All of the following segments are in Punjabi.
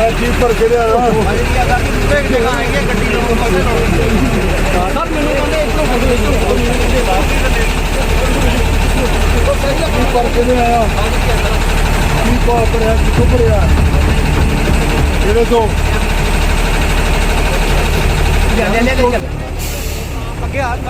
ਮੈਂ ਕੀ ਭਰ ਕੇ ਲਿਆ ਕੀ ਭਰ ਕੇ ਲਿਆ ਕੀ ਪਾ ਪੜਿਆ ਕਿੱਥੋਂ ਪੜਿਆ ਇਹਦੇ ਤੋਂ ਪੰਜਾਬ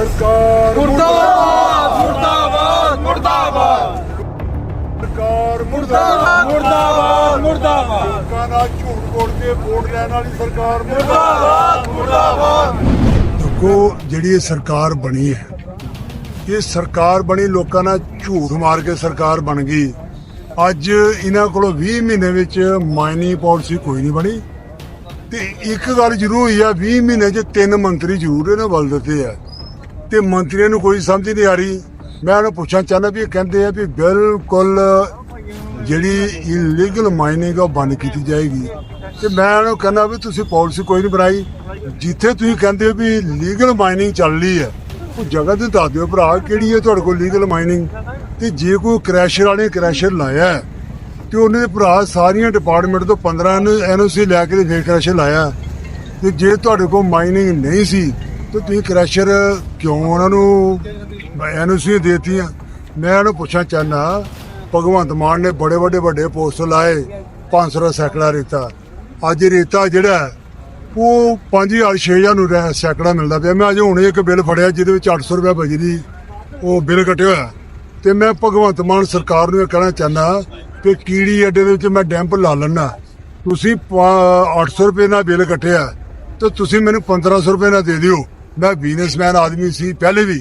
ਸਰਕਾਰ ਮੁਰਦਾਬਾਦ ਮੁਰਦਾਬਾਦ ਮੁਰਦਾਬਾਦ। ਸਰਕਾਰ ਮੁਰਦਾਬਾਦ ਮੁਰਦਾਬਾਦ ਮੁਰਦਾਬਾਦ। ਲੋਕਾਂ ਨਾਲ ਝੂਠ ਬੋਲ ਕੇ ਵੋਟ ਲੈਣ ਵਾਲੀ ਸਰਕਾਰ ਮੁਰਦਾਬਾਦ ਮੁਰਦਾਬਾਦ। ਦੇਖੋ ਜਿਹੜੀ ਇਹ ਸਰਕਾਰ ਬਣੀ ਹੈ ਇਹ ਸਰਕਾਰ ਬਣੀ ਲੋਕਾਂ ਨਾਲ ਝੂਠ ਮਾਰ ਕੇ ਸਰਕਾਰ ਬਣ ਗਈ। ਅੱਜ ਇਹਨਾਂ ਕੋਲੋਂ 20 ਮਹੀਨੇ ਵਿੱਚ ਮਾਈਨਿੰਗ ਪਾਲਿਸੀ ਕੋਈ ਨਹੀਂ ਬਣੀ। ਤੇ ਇੱਕ ਗੱਲ ਜ਼ਰੂਰ ਹੋਈ ਆ 20 ਮਹੀਨੇ 'ਚ ਤਿੰਨ ਮੰਤਰੀ ਜ਼ਰੂਰ ਇਹਨਾਂ ਵੱਲ ਦਿੱਤੇ ਆ। ਤੇ ਮੰਤਰੀਆਂ ਨੂੰ ਕੋਈ ਸਮਝ ਨਹੀਂ ਆ ਰਹੀ। ਮੈਂ ਉਹਨੂੰ ਪੁੱਛਣਾ ਚਾਹੁੰਦਾ ਵੀ ਇਹ ਕਹਿੰਦੇ ਆ ਵੀ ਬਿਲਕੁਲ ਜਿਹੜੀ ਇਲੀਗਲ ਮਾਈਨਿੰਗ ਆ ਉਹ ਬੰਦ ਕੀਤੀ ਜਾਏਗੀ। ਤੇ ਮੈਂ ਉਹਨੂੰ ਕਹਿੰਦਾ ਵੀ ਤੁਸੀਂ ਪਾਲਿਸੀ ਕੋਈ ਨਹੀਂ ਬਣਾਈ। ਜਿੱਥੇ ਤੁਸੀਂ ਕਹਿੰਦੇ ਹੋ ਵੀ ਲੀਗਲ ਮਾਈਨਿੰਗ ਚੱਲ ਰਹੀ ਹੈ ਉਹ ਜਗ੍ਹਾ ਤੇ ਦੱਸ ਦਿਓ ਭਰਾ ਕਿਹੜੀ ਹੈ ਤੁਹਾਡੇ ਕੋਲ ਲੀਗਲ ਮਾਈਨਿੰਗ ਤੇ ਜੇ ਕੋਈ ਕ੍ਰੈਸ਼ਰ ਵਾਲੇ ਕ੍ਰੈਸ਼ਰ ਲਾਇਆ ਹੈ, ਤੇ ਉਹਨਾਂ ਦੇ ਭਰਾ ਸਾਰੀਆਂ ਡਿਪਾਰਟਮੈਂਟ ਤੋਂ 15 ਐਨਓਸੀ ਲੈ ਕੇ ਤੇ ਫੇਰ ਕ੍ਰੈਸ਼ਰ ਲਾਇਆ ਤੇ ਜੇ ਤੁਹਾਡੇ ਕੋਲ ਮਾਈਨਿੰਗ ਨਹੀਂ ਸੀ ਤੇ ਤੁਸੀਂ ਕ੍ਰੈਸ਼ਰ ਕਿਉਂ ਉਹਨਾਂ ਨੂੰ ਐਨਓਸੀ ਦੇਤੀਆਂ। ਮੈਂ ਉਹਨੂੰ ਪੁੱਛਣਾ ਚਾਹਨਾ ਭਗਵੰਤ ਮਾਨ ਨੇ ਬੜੇ ਵੱਡੇ ਵੱਡੇ ਪੋਸਟਰ ਲਾਏ 500 ਦਾ ਸੈਕੜਾ ਰੇਤਾ। ਅੱਜ ਰੇਤਾ ਜਿਹੜਾ ਹੈ, ਉਹ 5000 6000 ਨੂੰ ਰਹਿ ਸੈਕੜਾ ਮਿਲਦਾ ਪਿਆ। ਮੈਂ ਅੱਜ ਹੁਣੇ ਇੱਕ ਬਿੱਲ ਫੜਿਆ ਜਿਹਦੇ ਵਿੱਚ 800 ਰੁਪਏ ਬਜਰੀ ਉਹ ਬਿੱਲ ਕੱਟਿਆ ਹੋਇਆ। ਤੇ ਮੈਂ ਭਗਵੰਤ ਮਾਨ ਸਰਕਾਰ ਨੂੰ ਇਹ ਕਹਿਣਾ ਚਾਹਨਾ ਕਿ ਕੀੜੀ ਅੱਡੇ ਦੇ ਵਿੱਚ ਮੈਂ ਡੈਂਪ ਲਾ ਲੈਣਾ ਤੁਸੀਂ ਪਾ- 800 ਰੁਪਏ ਨਾਲ ਬਿੱਲ ਕੱਟਿਆ ਤੇ ਤੁਸੀਂ ਮੈਨੂੰ 1500 ਰੁਪਏ ਨਾਲ ਦੇ ਦਿਓ। ਮੈਂ ਬਿਜ਼ਨਸਮੈਨ ਆਦਮੀ ਸੀ ਪਹਿਲੇ ਵੀ।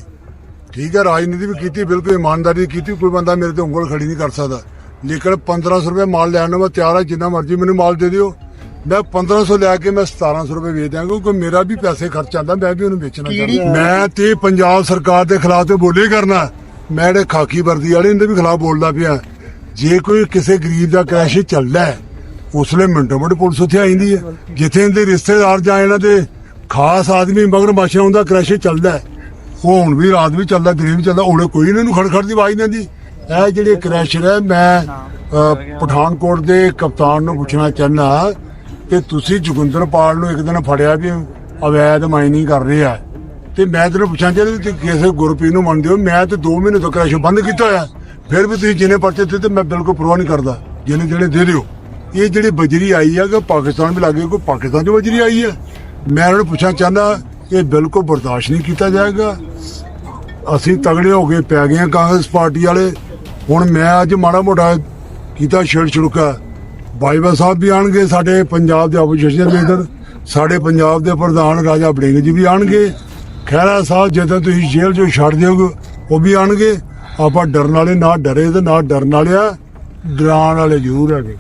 ਠੀਕ ਹੈ ਰਾਜਨੀਤੀ ਵੀ ਕੀਤੀ ਬਿਲਕੁਲ ਇਮਾਨਦਾਰੀ ਕੀਤੀ ਕੋਈ ਬੰਦਾ ਮੇਰੇ ਤੇ ਉਂਗਲ ਖੜੀ ਨਹੀਂ ਕਰ ਸਕਦਾ। ਲੇਕਿਨ 1500 ਰੁਪਏ ਮਾਲ ਲੈਣ ਨੂੰ ਮੈਂ ਤਿਆਰ ਹਾਂ ਜਿੰਨਾ ਮਰਜ਼ੀ ਮੈਨੂੰ ਮਾਲ ਦੇ ਦਿਓ। ਮੈਂ 1500 ਲੈ ਕੇ ਮੈਂ 1700 ਰੁਪਏ ਵੇਚ ਦਿਆਂਗਾ ਕਿਉਂਕਿ ਮੇਰਾ ਵੀ ਪੈਸੇ ਖਰਚ ਆਂਦਾ ਮੈਂ ਵੀ ਉਹਨੂੰ ਵੇਚਣਾ ਚਾਹੁੰਦਾ। ਮੈਂ ਤੇ ਪੰਜਾਬ ਸਰਕਾਰ ਦੇ ਖਿਲਾਫ ਤੇ ਬੋਲੇ ਕਰਨਾ। ਮੈਂ ਜਿਹੜੇ ਖਾਕੀ ਵਰਦੀ ਵਾਲੇ ਇਹਦੇ ਵੀ ਖਿਲਾਫ ਬੋਲਦਾ ਪਿਆ। ਜੇ ਕੋਈ ਕਿਸੇ ਗਰੀਬ ਦਾ ਕ੍ਰੈਸ਼ ਚੱਲਦਾ ਹੈ ਉਸ ਵੇਲੇ ਮਿੰਟੋ ਮਿੰਟ ਪੁਲਿਸ ਉੱਥੇ ਆਈਂਦੀ ਹੈ। ਜਿੱਥੇ ਇਹਦੇ ਰਿਸ਼ਤੇਦਾਰ ਜਾਂ ਇਹਨਾਂ ਦੇ ਖਾਸ ਆਦਮੀ ਮਗਰ ਮਾਸ਼ਾ ਹੁੰਦਾ ਕ੍ਰੈਸ਼ ਚੱਲਦਾ ਹੈ। ਹੁਣ ਵੀ ਰਾਤ ਵੀ ਚੱਲਦਾ ਦਿਨ ਵੀ ਚੱਲਦਾ ਉਹਨੇ ਕੋਈ ਇਹਨਾਂ ਨੂੰ ਖੜਖੜ ਦੀ ਆਵਾਜ਼ ਨਹੀਂ ਦਿੰਦੀ। ਇਹ ਜਿਹੜੇ ਕ੍ਰੈਸ਼ਰ ਹੈ ਮੈਂ ਅ, ਪਠਾਨਕੋਟ ਦੇ ਕਪਤਾਨ ਨੂੰ ਪੁੱਛਣਾ ਚਾਹੁੰਦਾ ਕਿ ਤੁਸੀਂ ਜੋਗਿੰਦਰ ਪਾਲ ਨੂੰ ਇੱਕ ਦਿਨ ਫੜਿਆ ਵੀ ਅਵੈਧ ਮਾਈਨਿੰਗ ਕਰ ਰਿਹਾ ਤੇ ਮੈਂ ਤੈਨੂੰ ਪੁੱਛਾਂ ਚਾਹੁੰਦਾ ਤੁਸੀਂ ਕਿਸੇ ਗੁਰਪ੍ਰੀਤ ਨੂੰ ਮੰਨਦੇ ਹੋ? ਮੈਂ ਤੇ 2 ਮਹੀਨੇ ਤੋਂ ਕ੍ਰੈਸ਼ ਬੰਦ ਕੀਤਾ ਹੋਇਆ। ਫਿਰ ਵੀ ਤੁਸੀਂ ਜਿੰਨੇ ਪਰਚੇ ਦਿੱਤੇ ਤੇ ਮੈਂ ਬਿਲਕੁਲ ਪਰਵਾਹ ਨਹੀਂ ਕਰਦਾ। ਜਿਹਨੇ ਜਿਹੜੇ ਦੇ ਦਿਓ। ਇਹ ਜਿਹੜੀ ਬਜਰੀ ਆਈ ਹੈ ਕਿ ਪਾਕਿਸਤਾਨ ਵੀ ਲੱਗੇ ਕੋਈ ਪਾਕਿਸਤਾਨ ਤੋਂ ਬਜਰੀ ਆਈ ਹੈ ਮੈਂ ਉਹਨਾਂ ਨੂੰ ਪੁੱਛਣਾ ਚਾਹੁੰਦਾ ਇਹ ਬਿਲਕੁਲ ਬਰਦਾਸ਼ਤ ਨਹੀਂ ਕੀਤਾ ਜਾਏਗਾ। ਅਸੀਂ ਤਗੜੇ ਹੋ ਕੇ ਪੈ ਗਏ ਹਾਂ ਕਾਂਗਰਸ ਪਾਰਟੀ ਵਾਲੇ। ਹੁਣ ਮੈਂ ਅੱਜ ਮਾੜਾ ਮੋਟਾ ਕੀਤਾ ਛੇੜ ਛੁੜਕਾ। ਬਾਈਬਾ ਸਾਹਿਬ ਵੀ ਆਣਗੇ ਸਾਡੇ ਪੰਜਾਬ ਦੇ ਆਪੋਜੀਸ਼ਨ ਲੀਡਰ ਸਾਡੇ ਪੰਜਾਬ ਦੇ ਪ੍ਰਧਾਨ ਰਾਜਾ ਬੜਿੰਗ ਜੀ ਵੀ ਆਣਗੇ ਖਹਿਰਾ ਸਾਹਿਬ, ਜਦੋਂ ਤੁਸੀਂ ਜੇਲ੍ਹ ਚੋਂ ਛੱਡ ਦਿਓਗੇ, ਉਹ ਵੀ ਆਣਗੇ ਆਪਾਂ ਡਰਨ ਵਾਲੇ ਨਾ ਡਰੇ ਤੇ ਨਾ ਡਰਨ ਵਾਲਿਆ ਡਰਾਉਣ ਵਾਲੇ ਜ਼ਰੂਰ ਹੈਗੇ।